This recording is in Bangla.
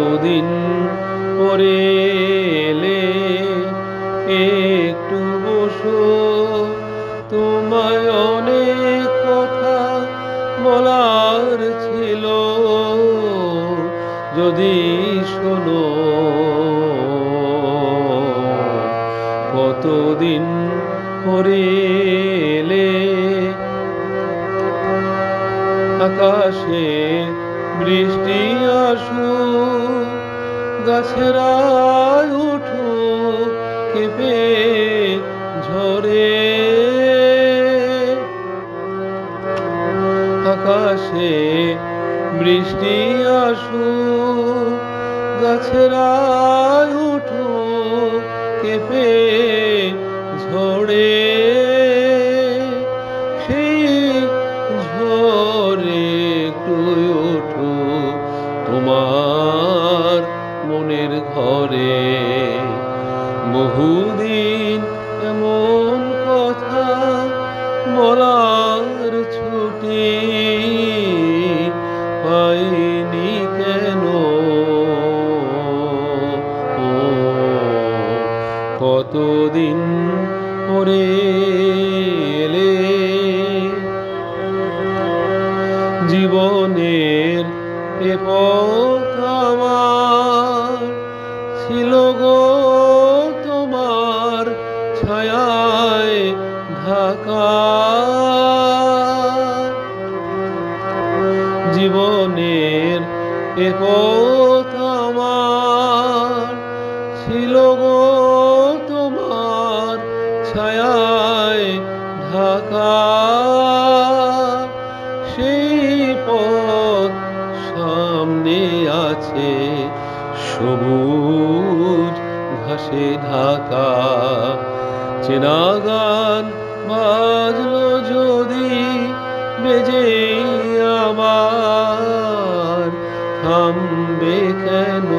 কতদিন পরে এলে? একটু বসো। তোমায় অনেক কথা বলার ছিল। যদি শোনো, কতদিন পরে এলে? আকাশে বৃষ্টি আসু, গাছেরা উঠু কেঁপে ঝরে। আকাশে বৃষ্টি আসু, গাছেরা উঠু কেঁপে ঝরে। সেই ঝরে ওঠো তোমার মনের ঘরে। বহুদিন এমন কথা বলার ছুটি পাইনি কেন? কতদিন পরে জীবনের এ গো তোমার জীবনের এ পথ ছিল গো তোমার ছায়ায় ঢাকা। আছে সবুজ ঘাসে ঢাকা। চেনা গান বাজলো যদি বেজে আবার থামবে কেন?